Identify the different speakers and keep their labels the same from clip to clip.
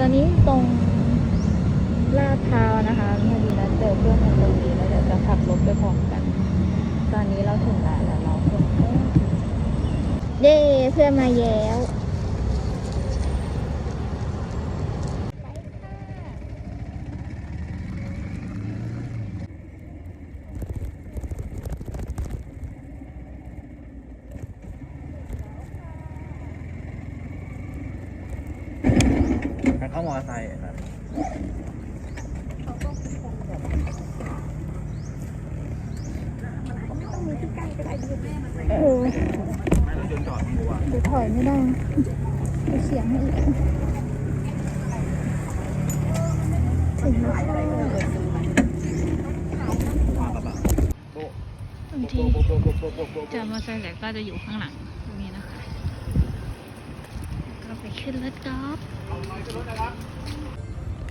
Speaker 1: ตอนนี้ตรงลาดพร้าวนะคะพอดีนะเจอเพื่อนในตรงนี้แล้วเดี๋ยวจะขับรถไปพร้อมกัน ตอนนี้เราถึงแล้วแล้วเราเพื่อนเย้เพื่อนมาแล้ว
Speaker 2: เข้ามอเตอร์ไซค์ครับ
Speaker 1: เออ
Speaker 2: ไม่รถยนจอดดูอะ
Speaker 1: เดี๋ยวถอยไม่ได้ไปเสียงให้อีกถึงแล้ว
Speaker 2: บา
Speaker 1: งที
Speaker 2: โบ๊ะโบ๊ะโบ๊ะโบ๊ะโบ๊ะโบ๊ะ
Speaker 1: จอมอเตอร์ไซค์แต่ก็จะอยู่ข้างหลังตรงนี้นะคะ ก็ไป ขึ้นรถกอล์ฟ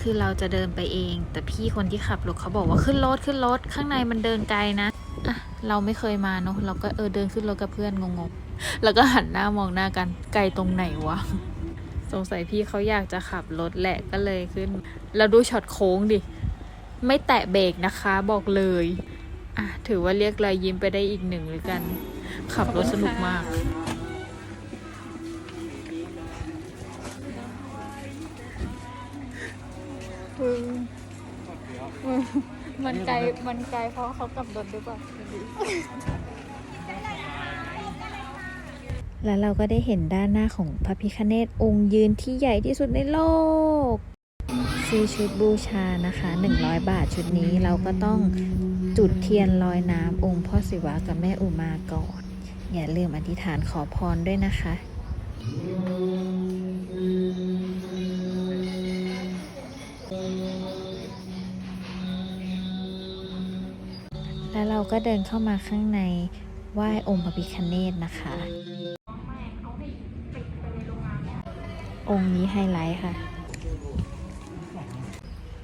Speaker 1: คือเราจะเดินไปเอง แต่พี่คนที่ขับรถเขาบอกว่าขึ้นรถขึ้นรถข้างในมันเดินไกลนะอะเราไม่เคยมาเนอะเราก็เออเดินขึ้นรถกับเพื่อนงงๆ แล้วก็หันหน้ามองหน้ากันไกลตรงไหนวะสงสัยพี่เขาอยากจะขับรถแหละก็เลยขึ้นแล้วดูช็อตโค้งดิ ไม่แตะเบรกนะคะบอกเลยอะถือว่าเรียกรอยยิ้มไปได้อีกหนึ่งหรือกัน ขับรถสนุกมาก มันไกลมันไกลเพราะเขากลับรถหรือเปล่าแล้วเราก็ได้เห็นด้านหน้าของพระพิคเนตองค์ยืนที่ใหญ่ที่สุดในโลกซื้อชุดบูชานะคะ 100 บาทชุดนี้เราก็ต้องจุดเทียนลอยน้ำองค์พ่อศิวะกับแม่อุมาก่อน อย่าลืมอธิษฐานขอพรด้วยนะคะ แล้วเราก็เดินเข้ามาข้างในไหว้องค์พระพิคเนตนะคะ องค์นี้ไฮไลท์ค่ะ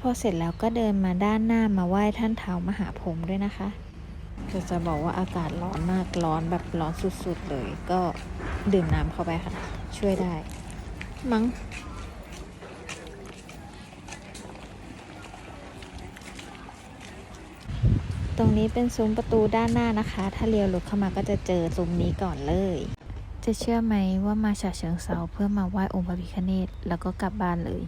Speaker 1: พอเสร็จแล้วก็เดินมาด้านหน้ามาไหว้ท่านเท้ามหาพรหมด้วยนะคะจะจะบอกว่าอากาศร้อนมากร้อนแบบร้อนสุดๆเลย ก็ดื่มน้ำเข้าไปค่ะ ช่วยได้ มั้ง รงนี้เป็นซุ้มประตูด้านหน้านะคะ ถ้าเลี้ยวหลุดเข้ามาก็จะเจอซุ้มนี้ก่อนเลย จะเชื่อไหมว่ามาฉะเชิงเซาเพื่อมาไหว้องค์พระพิฆเนศแล้วก็กลับบ้านเลย